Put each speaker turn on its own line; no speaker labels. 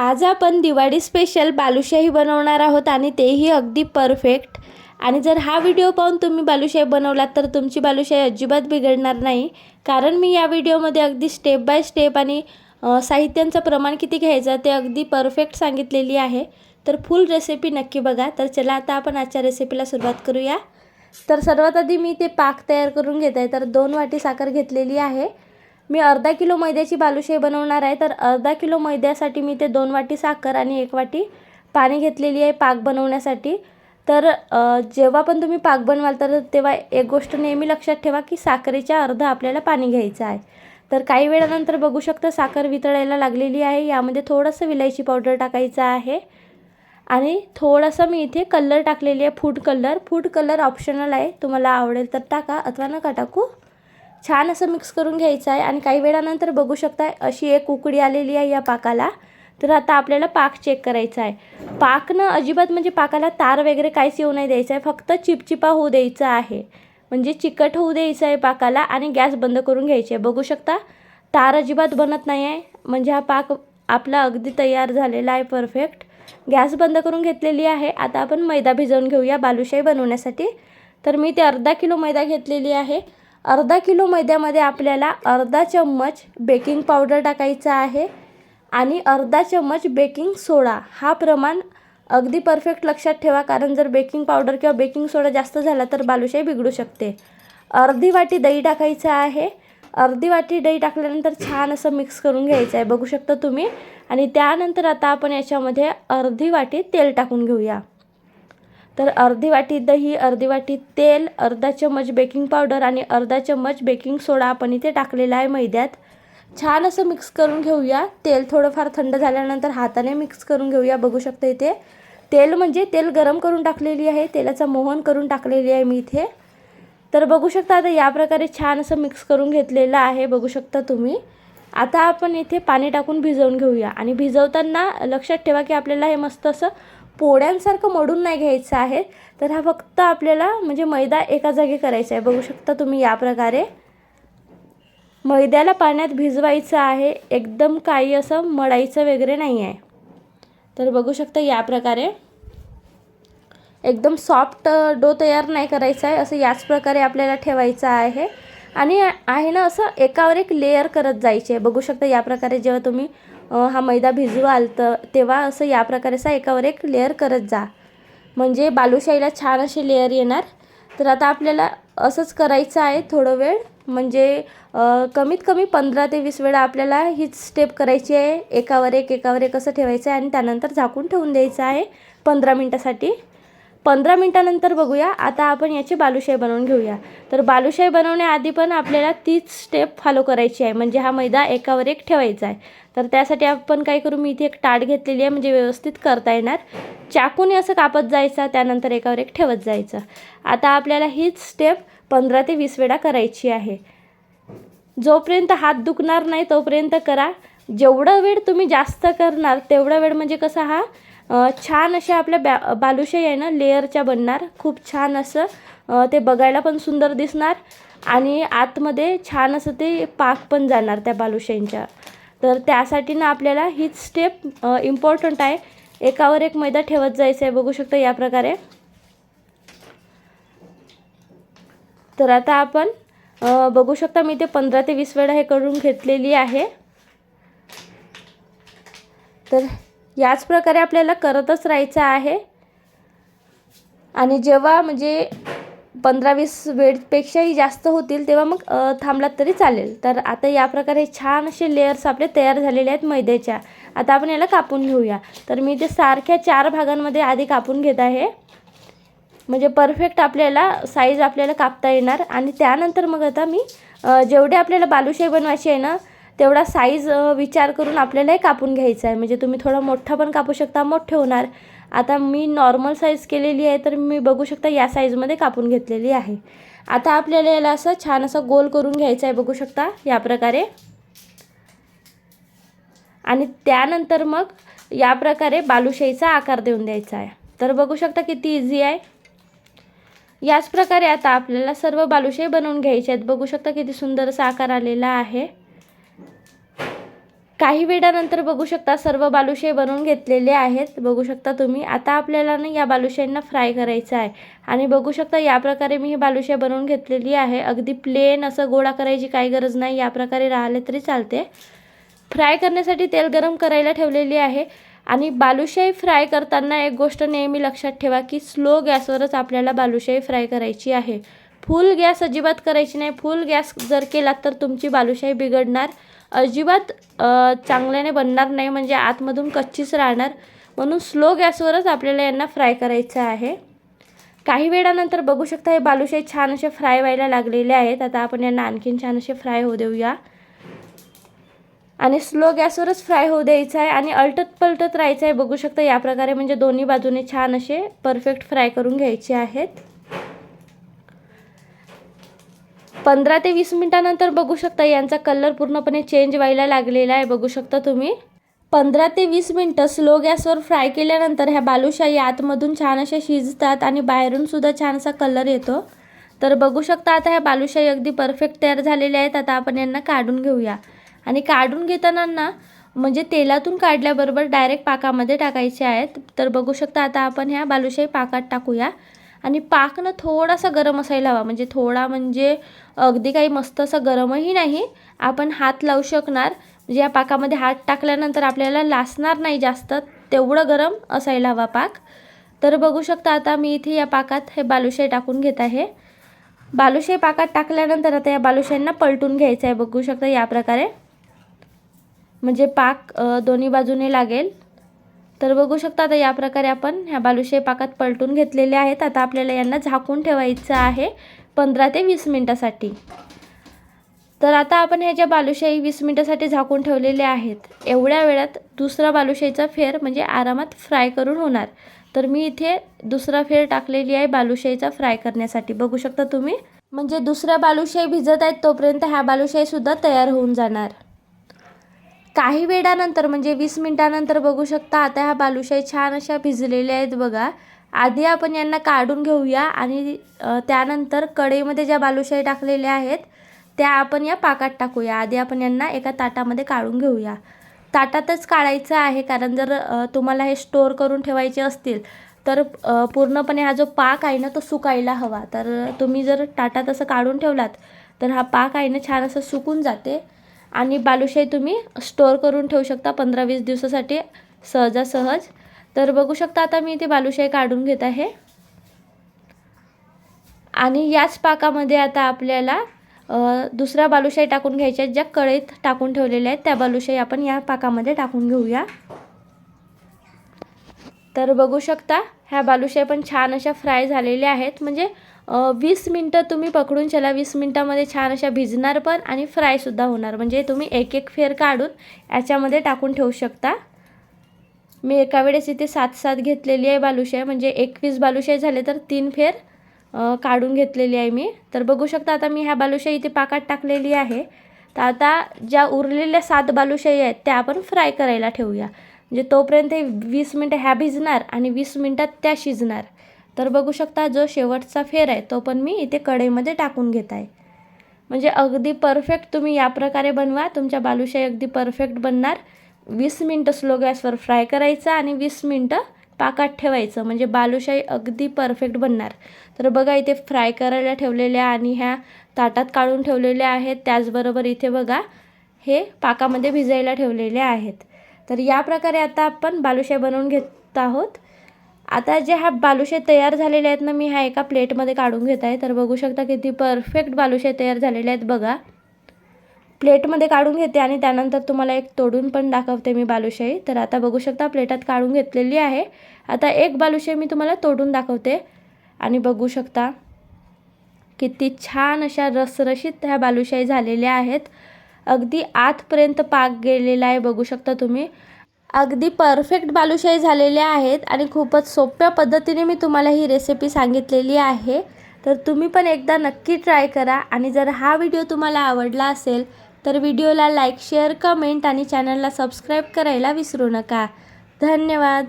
आज आपण दिवाळी स्पेशल बालुशाही बनवणार आहोत आणि तेही अगदी परफेक्ट आणि जर हा व्हिडिओ पाहून तुम्ही बालुशाही बनवलात तर तुमची बालुशाही अजिबात बिघडणार नाही. कारण मी या व्हिडिओमध्ये अगदी स्टेप बाय स्टेप आणि साहित्यांचं प्रमाण किती घ्यायचं ते अगदी परफेक्ट सांगितलेली आहे. तर फुल रेसिपी नक्की बघा. तर चला आता आपण आजच्या रेसिपीला सुरुवात करूया. तर सर्वात आधी मी ते पाक तयार करून घेत आहे. तर दोन वाटी साखर घेतलेली आहे. मी अर्धा किलो मैद्याची बालुशाही बनवणार आहे तर अर्धा किलो मैद्यासाठी मी ते दोन वाटी साखर आणि एक वाटी पाणी घेतलेली आहे पाक बनवण्यासाठी. तर जेव्हा पण तुम्ही पाक बनवाल तर तेव्हा एक गोष्ट नेहमी लक्षात ठेवा की साखरेच्या अर्धा आपल्याला पाणी घ्यायचं आहे. तर काही वेळानंतर बघू शकता साखर वितळायला लागलेली आहे यामध्ये थोडंसं विलायची पावडर टाकायचं आहे. आणि थोडंसं मी इथे कलर टाकलेली आहे food colour. Food colour optional आहे तुम्हाला आवडेल तर टाका अथवा नका टाकू. छान असं मिक्स करून घ्यायचं आहे. आणि काही वेळानंतर बघू शकता अशी एक उकडी आलेली आहे या पाकाला. तर आता आपल्याला पाक चेक करायचा आहे. पाकनं अजिबात म्हणजे पाकाला तार वगैरे काहीच येऊ नाही द्यायचं आहे. फक्त चिपचिपा होऊ द्यायचा आहे. म्हणजे चिकट होऊ द्यायचं आहे पाकाला आणि गॅस बंद करून घ्यायची आहे. बघू शकता तार अजिबात बनत नाही आहे. म्हणजे हा पाक आपला अगदी तयार झालेला आहे. परफेक्ट गॅस बंद करून घेतलेली आहे. आता आपण मैदा भिजवून घेऊया बालुशाही बनवण्यासाठी. तर मी ते अर्धा किलो मैदा घेतलेली आहे. अर्धा किलो मैद्यामध्ये आपल्याला अर्धा चम्मच बेकिंग पावडर टाकायचा आहे आणि अर्धा चम्मच बेकिंग सोडा. हा प्रमाण अगदी परफेक्ट लक्षात ठेवा कारण जर बेकिंग पावडर किंवा बेकिंग सोडा जास्त झाला तर बालुशाही बिघडू शकते. अर्धी वाटी दही टाकायचं आहे. अर्धी वाटी दही टाकल्यानंतर छान असं मिक्स करून घ्यायचं आहे. बघू शकता तुम्ही. आणि त्यानंतर आता आपण याच्यामध्ये अर्धी वाटी तेल टाकून घेऊया. तर अर्धी वाटी दही अर्धी वाटी तेल अर्धा चम्मच बेकिंग पावडर आणि अर्धा चम्मच बेकिंग सोडा आपण इथे टाकलेला आहे मैद्यात. छान असं मिक्स करून घेऊया. तेल थोडंफार थंड झाल्यानंतर हाताने मिक्स करून घेऊया. बघू शकता इथे. तेल म्हणजे तेल गरम करून टाकलेली आहे. तेलाचं मोहन करून टाकलेली आहे मी इथे. तर बघू शकता आता या प्रकारे छान असं मिक्स करून घेतलेलं आहे. बघू शकता तुम्ही. आता आपण इथे पाणी टाकून भिजवून घेऊया. आणि भिजवताना लक्षात ठेवा की आपल्याला हे मस्त असं पोळ्यांसारखं मडून नाही घ्यायचं आहे. तर हा फक्त आपल्याला म्हणजे मैदा एका जागी करायचा आहे. बघू शकता तुम्ही या प्रकारे. मैद्याला पाण्यात भिजवायचं आहे. एकदम काही असं मळायचं वगैरे नाही आहे. तर बघू शकता या प्रकारे. एकदम सॉफ्ट डो तयार नाही करायचा आहे. असं याच प्रकारे आपल्याला ठेवायचं आहे. आणि आहे ना असं एकावर एक लेअर करत जायचे. बघू शकता या प्रकारे जेव्हा तुम्ही हा मैदा भिजवाल तर तेव्हा असं या प्रकारे असा एकावर एक लेअर करत जा. म्हणजे बालुशाहीला छान असे लेअर येणार. तर आता आपल्याला असंच करायचं आहे थोडं वेळ. म्हणजे कमीत कमी पंधरा ते वीस वेळा आपल्याला हीच स्टेप करायची आहे. एकावर एक एकावर एक असं ठेवायचं आहे आणि त्यानंतर झाकून ठेवून द्यायचं आहे पंधरा मिनटासाठी. पंधरा मिनटानंतर बघूया. आता आपण याची बालुशाही बनवून घेऊया. तर बालुशाही बनवण्याआधी पण आपल्याला तीच स्टेप फॉलो करायची आहे. म्हणजे हा मैदा एकावर एक ठेवायचा आहे. तर त्यासाठी आपण काय करू? मी इथे एक टाट घेतलेली आहे. म्हणजे व्यवस्थित करता येणार. चाकूने असं कापत जायचं. त्यानंतर एकावर एक ठेवत जायचं. आता आपल्याला हीच स्टेप पंधरा ते वीस वेळा करायची आहे. जोपर्यंत हात दुखणार नाही तोपर्यंत करा. जेवढा वेळ तुम्ही जास्त करणार तेवढा वेळ म्हणजे कसा हा? छान अशा आपल्या बॅ बालुशाही आहे ना लेअरच्या बनणार. खूप छान असं ते बघायला पण सुंदर दिसणार. आणि आतमध्ये छान असं ते पाक पण जाणार त्या बालुशाहींच्या. तर त्यासाठी ना आपल्याला हीच स्टेप इम्पॉर्टंट आहे. एकावर एक मैदा ठेवत जायचं आहे बघू शकता या प्रकारे. तर आता आपण बघू शकता मी ते पंधरा ते वीस वेळा हे करून घेतलेली आहे. तर याच प्रकारे आपल्याला करतच राहायचं आहे. आणि जेव्हा म्हणजे पंधरा वीस वेळपेक्षाही जास्त होतील तेव्हा मग थांबलात तरी चालेल. तर आता या प्रकारे छान असे लेअर्स आपले तयार झालेले आहेत मैद्याच्या. आता आपण याला कापून घेऊया. तर मी ते सारख्या चार भागांमध्ये आधी कापून घेत आहे. म्हणजे परफेक्ट आपल्याला साईज आपल्याला कापता येणार. आणि त्यानंतर मग आता मी जेवढे आपल्याला बालुशाही बनवायची आहे ना तेवढा साईज विचार करून आपल्यालाही कापून घ्यायचा आहे. म्हणजे तुम्ही थोडा मोठा पण कापू शकता मोठे होणार. आता मी नॉर्मल साईज केलेली आहे तर मी बघू शकता या साईजमध्ये कापून घेतलेली आहे. आता आपल्याला याला असं छान असं गोल करून घ्यायचं आहे बघू शकता या प्रकारे. आणि त्यानंतर मग या प्रकारे बालुशाहीचा आकार देऊन द्यायचा आहे. तर बघू शकता किती इझी आहे. याच प्रकारे आता आपल्याला सर्व बालुशाही बनवून घ्यायचे आहेत. बघू शकता किती सुंदर असा आकार आलेला आहे. काही वेळानंतर बघू शकता सर्व बालुशाही बनवून घेतलेले आहेत. बघू शकता तुम्ही. आता आपल्याला ना या बालुशाहींना फ्राय करायचं आहे. आणि बघू शकता या प्रकारे मी ही बालुशाही बनवून घेतलेली आहे. अगदी प्लेन असं गोळा करायची काही गरज नाही. या प्रकारे राहिले तरी चालते. फ्राय करण्यासाठी तेल गरम करायला ठेवलेली आहे. आणि बालुशाही फ्राय करताना एक गोष्ट नेहमी लक्षात ठेवा की स्लो गॅसवरच आपल्याला बालुशाही फ्राय करायची आहे. फुल गॅस अजिबात करायची नाही. फुल गॅस जर केलात तर तुमची बालुशाही बिघडणार. अजिबात चांगल्याने बनणार नाही म्हणजे आतमधून कच्चीच राहणार. म्हणून स्लो गॅसवरच आपल्याला यांना फ्राय करायचं आहे. काही वेळानंतर बघू शकता हे बालुशाही छान असे फ्राय व्हायला लागलेले आहेत. आता आपण यांना आणखीन छान असे फ्राय होऊ देऊया. आणि स्लो गॅसवरच फ्राय होऊ द्यायचं आहे आणि अलटत पलटत राहायचं आहे. बघू शकता या प्रकारे म्हणजे दोन्ही बाजूने छान असे परफेक्ट फ्राय करून घ्यायचे आहेत. पंधरा ते वीस मिनटानंतर बघू शकता यांचा कलर पूर्णपणे चेंज व्हायला लागलेला आहे. बघू शकता तुम्ही. पंधरा ते वीस मिनटं स्लो गॅसवर फ्राय केल्यानंतर ह्या बालुशाही आतमधून छान अशा शिजतात आणि बाहेरून सुद्धा कलर येतो. तर बघू शकता आता ह्या बालुशाही अगदी परफेक्ट तयार झालेल्या आहेत. आता आपण यांना काढून घेऊया. आणि काढून घेताना ना म्हणजे तेलातून काढल्याबरोबर डायरेक्ट पाकामध्ये टाकायचे आहेत. तर बघू शकता आता आपण ह्या बालुशाही पाकात टाकूया. आणि पाक ना थोडासा गरम असायला हवा. म्हणजे थोडा म्हणजे अगदी काही मस्त असं गरमही नाही. आपण हात लावू शकणार. म्हणजे या पाकामध्ये हात टाकल्यानंतर आपल्याला लासणार नाही जास्त. तेवढं गरम असायला हवा पाक. तर बघू शकता आता मी इथे या पाकात हे बालुशाही टाकून घेत आहे. बालुशाही पाकात टाकल्यानंतर आता या बालुशाहींना पलटून घ्यायचं आहे बघू शकता या प्रकारे. म्हणजे पाक दोन्ही बाजूने लागेल. तर बघू शकता आता या प्रकारे आपण ह्या बालुशाही पाकात पलटून घेतलेले आहेत. आता आपल्याला यांना झाकून ठेवायचं आहे पंधरा ते वीस मिनटासाठी. तर आता आपण ह्या ज्या बालुशाही वीस मिनटासाठी झाकून ठेवलेले आहेत एवढ्या वेळात दुसरा बालुशाहीचा फेर म्हणजे आरामात फ्राय करून होणार. तर मी इथे दुसरा फेर टाकलेली आहे बालुशाहीचा फ्राय करण्यासाठी. बघू शकता तुम्ही. म्हणजे दुसऱ्या बालुशाही भिजत आहेत तोपर्यंत ह्या बालुशाहीसुद्धा तयार होऊन जाणार. काही वेळानंतर म्हणजे वीस मिनटानंतर बघू शकता आता ह्या बालुशाही छान अशा भिजलेल्या आहेत बघा. आधी आपण यांना काढून घेऊया आणि त्यानंतर कढईमध्ये ज्या बालुशाही टाकलेल्या आहेत त्या आपण या पाकात टाकूया. आधी आपण यांना एका ताटामध्ये काढून घेऊया. ताटातच काढायचं आहे कारण जर तुम्हाला हे स्टोअर करून ठेवायचे असतील तर पूर्णपणे हा जो पाक आहे ना तो सुकायला हवा. तर तुम्ही जर ताटात असं काढून ठेवलात तर हा पाक आहे ना छान असं सुकून जाते. आणि बालुशाही तुम्ही स्टोअर करून ठेवू शकता पंधरा वीस दिवसासाठी सहजासहज. तर बघू शकता आता मी इथे बालुशाही काढून घेत आहे. आणि याच पाकामध्ये आता आपल्याला दुसऱ्या बालुशाही टाकून घ्यायच्या आहेत ज्या कढईत टाकून ठेवलेल्या आहेत त्या बालुशाही आपण या पाकामध्ये टाकून घेऊया. तर बघू शकता ह्या बालुशाही पण छान अशा फ्राय झालेल्या आहेत. म्हणजे वीस मिनटं तुम्ही पकडून चला. वीस मिनटामध्ये छान अशा भिजणार पण आणि फ्रायसुद्धा होणार. म्हणजे तुम्ही एक एक फेर काढून याच्यामध्ये टाकून ठेवू शकता. मी एका वेळेस इथे सात सात घेतलेली आहे बालुशाही. म्हणजे एकवीस बालुशाही झाले तर तीन फेर काढून घेतलेली आहे मी. तर बघू शकता आता मी ह्या बालुशाही इथे पाकात टाकलेली आहे. तर आता ज्या उरलेल्या सात बालुशाही आहेत त्या आपण फ्राय करायला ठेवूया. म्हणजे तोपर्यंत हे वीस मिनटं ह्या भिजणार आणि वीस मिनटात त्या शिजणार. तर बघू शकता जो शेवटचा फेर आहे तो पण मी इथे कढईमध्ये टाकून घेत आहे. म्हणजे अगदी परफेक्ट तुम्ही या प्रकारे बनवा. तुमच्या बालुशाही अगदी परफेक्ट बनणार. वीस मिनटं स्लो गॅसवर फ्राय करायचं आणि वीस मिनटं पाकात ठेवायचं. म्हणजे बालुशाही अगदी परफेक्ट बनणार. तर बघा इथे फ्राय करायला ठेवलेल्या आणि ह्या ताटात काढून ठेवलेल्या आहेत. त्याचबरोबर इथे बघा हे पाकामध्ये भिजायला ठेवलेले आहेत. तर या प्रकारे आता आपण बालुशाही बनवून घेत आहोत. आता जे हा बालुशे तयार झालेले आहेत ना मी ह्या एका प्लेटमध्ये काढून घेत आहे. तर बघू शकता किती परफेक्ट बालुशे तयार झालेले आहेत बघा. प्लेटमध्ये काढून घेते आणि त्यानंतर तुम्हाला एक तोडून पण दाखवते मी बालुशाही तर आता बघू शकता प्लेटात काढून घेतलेली आहे. आता एक बालुशाही मी तुम्हाला तोडून दाखवते. आणि बघू शकता किती छान अशा रसरशीत ह्या बालुशाही झालेल्या आहेत. अगदी आतपर्यंत पाक गेलेला आहे बघू शकता तुम्ही. अगदी परफेक्ट बालुशाही झालेल्या आहेत आणि खूपच सोप्या पद्धतीने मी तुम्हाला ही रेसिपी सांगितलेली आहे. तर तुम्ही पण एकदा नक्की ट्राय करा आणि जर हा व्हिडिओ तुम्हाला आवडला असेल तर व्हिडिओला लाईक शेअर कमेंट आणि चॅनलला सबस्क्राईब करायला विसरू नका. धन्यवाद.